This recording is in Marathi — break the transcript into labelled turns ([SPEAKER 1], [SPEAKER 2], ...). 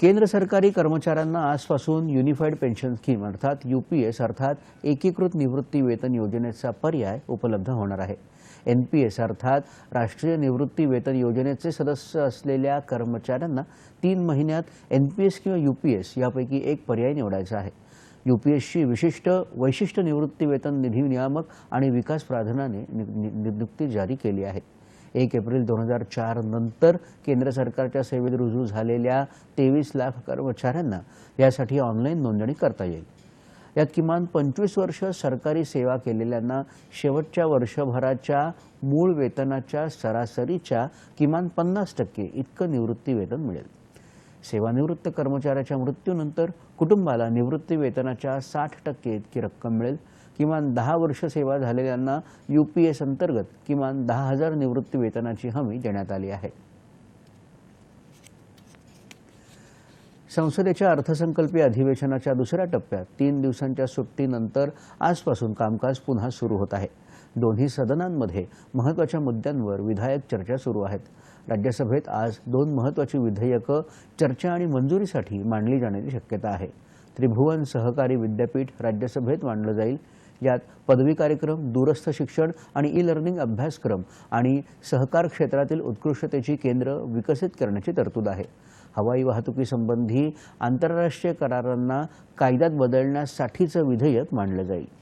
[SPEAKER 1] केंद्र सरकारी कर्मचाऱ्यांना आजपासून युनिफाईड पेन्शन स्कीम अर्थात एस अर्थात एकीकृत निवृत्ती वेतन योजनेचा पर्याय उपलब्ध होणार आहे एन पी एस अर्थात राष्ट्रीय निवृत्ती वेतन योजनेचे सदस्य असलेल्या कर्मचाऱ्यांना तीन महिन्यात एन पी एस किंवा यू पी एस यापैकी एक पर्याय निवडायचा आहे यू पी एसची विशिष्ट वैशिष्ट्य निवृत्तीवेतन निधी नियामक आणि विकास प्राधान्याने नियुक्ती जारी केली आहे एक एप्रिल दोन हजार चार नंतर केंद्र सरकारच्या सेवेत रुजू झालेल्या तेवीस लाख कर्मचाऱ्यांना यासाठी ऑनलाईन नोंदणी करता येईल यात किमान पंचवीस वर्ष सरकारी सेवा केलेल्यांना शेवटच्या वर्षभराच्या मूळ वेतनाच्या सरासरीच्या किमान पन्नास टक्के इतकं निवृत्ती वेतन मिळेल सेवानिवृत्त कर्मचाऱ्याच्या मृत्यूनंतर कुटुंबाला निवृत्ती वेतनाच्या साठ टक्के इतकी रक्कम मिळेल किमान दहा वर्ष सेवा झालेल्यांना यू पी एस अंतर्गत किमान दहा हजार निवृत्ती वेतनाची हमी देण्यात आली आहे संसदेच्या अर्थसंकल्पीय अधिवेशनाच्या दुसऱ्या टप्प्यात तीन दिवसांच्या सुट्टीनंतर आजपासून कामकाज पुन्हा सुरू होत आहे दोन्ही सदनांमध्ये महत्त्वाच्या मुद्द्यांवर विधायक चर्चा सुरू आहेत राज्यसभेत आज दोन महत्त्वाची विधेयकं चर्चा आणि मंजुरीसाठी मांडली जाण्याची शक्यता आहे त्रिभुवन सहकारी विद्यापीठ राज्यसभेत मांडलं जाईल यात पदवी कार्यक्रम दूरस्थ शिक्षण आणि ई लर्निंग अभ्यासक्रम आणि सहकार क्षेत्रातील उत्कृष्टतेची केंद्र विकसित करण्याची तरतूद आहे हवाई वाहतुकीसंबंधी आंतरराष्ट्रीय करारांना कायद्यात बदलण्यासाठीचं विधेयक मांडलं जाईल